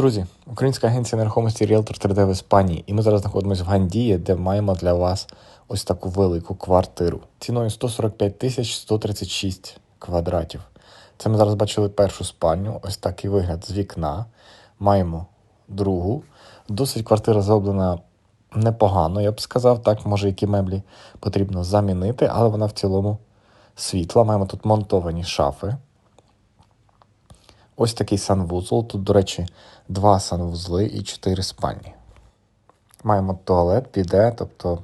Друзі, українська агенція нерухомості Realtor 3D в Іспанії, і ми зараз знаходимося в Гандії, де маємо для вас ось таку велику квартиру ціною 145 тисяч 136 квадратів. Це ми зараз бачили першу спальню, ось такий вигляд з вікна. Маємо другу. Досить квартира зроблена непогано, я б сказав. Так, може, які меблі потрібно замінити, але вона в цілому світла. Маємо тут монтовані шафи. Ось такий санвузол. Тут, до речі, два санвузли і чотири спальні. Маємо туалет, піде, тобто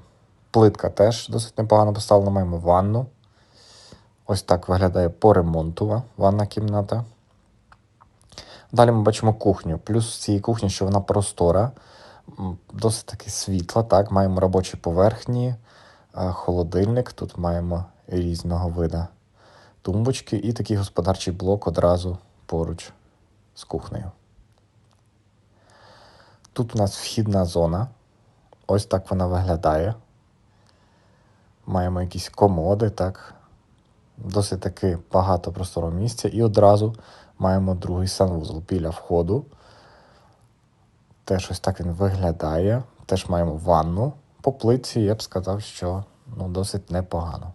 плитка теж досить непогано поставлена. Маємо ванну. Ось так виглядає поремонтова ванна кімната. Далі ми бачимо кухню. Плюс цій кухні, що вона простора, досить таки світла. Так, маємо робочі поверхні, е, холодильник. Тут маємо різного вида тумбочки і такий господарчий блок одразу поруч з кухнею. Тут у нас вхідна зона. Ось так вона виглядає. Маємо якісь комоди, так. Досить таки багато простору місця. І одразу маємо другий санвузол біля входу. Теж ось так він виглядає. Теж маємо ванну по плитці, я б сказав, що ну, досить непогано.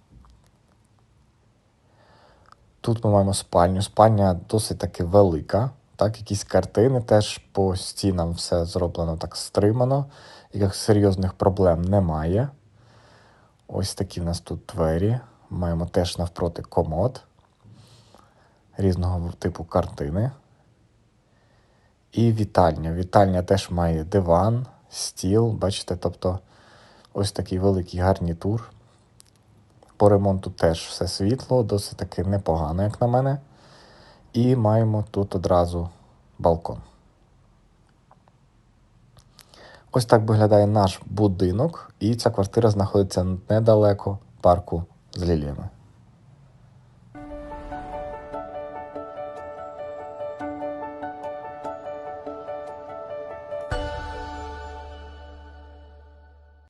Тут ми маємо спальню. Спальня досить таки велика. Так, якісь картини теж по стінам все зроблено так стримано. Яких серйозних проблем немає. Ось такі в нас тут двері. Маємо теж навпроти комод різного типу картини. І вітальня. Вітальня теж має диван, стіл. Бачите, тобто ось такий великий гарнітур. По ремонту теж все світло, досить таки непогано, як на мене. І маємо тут одразу балкон. Ось так виглядає наш будинок, і ця квартира знаходиться недалеко парку з ліліями.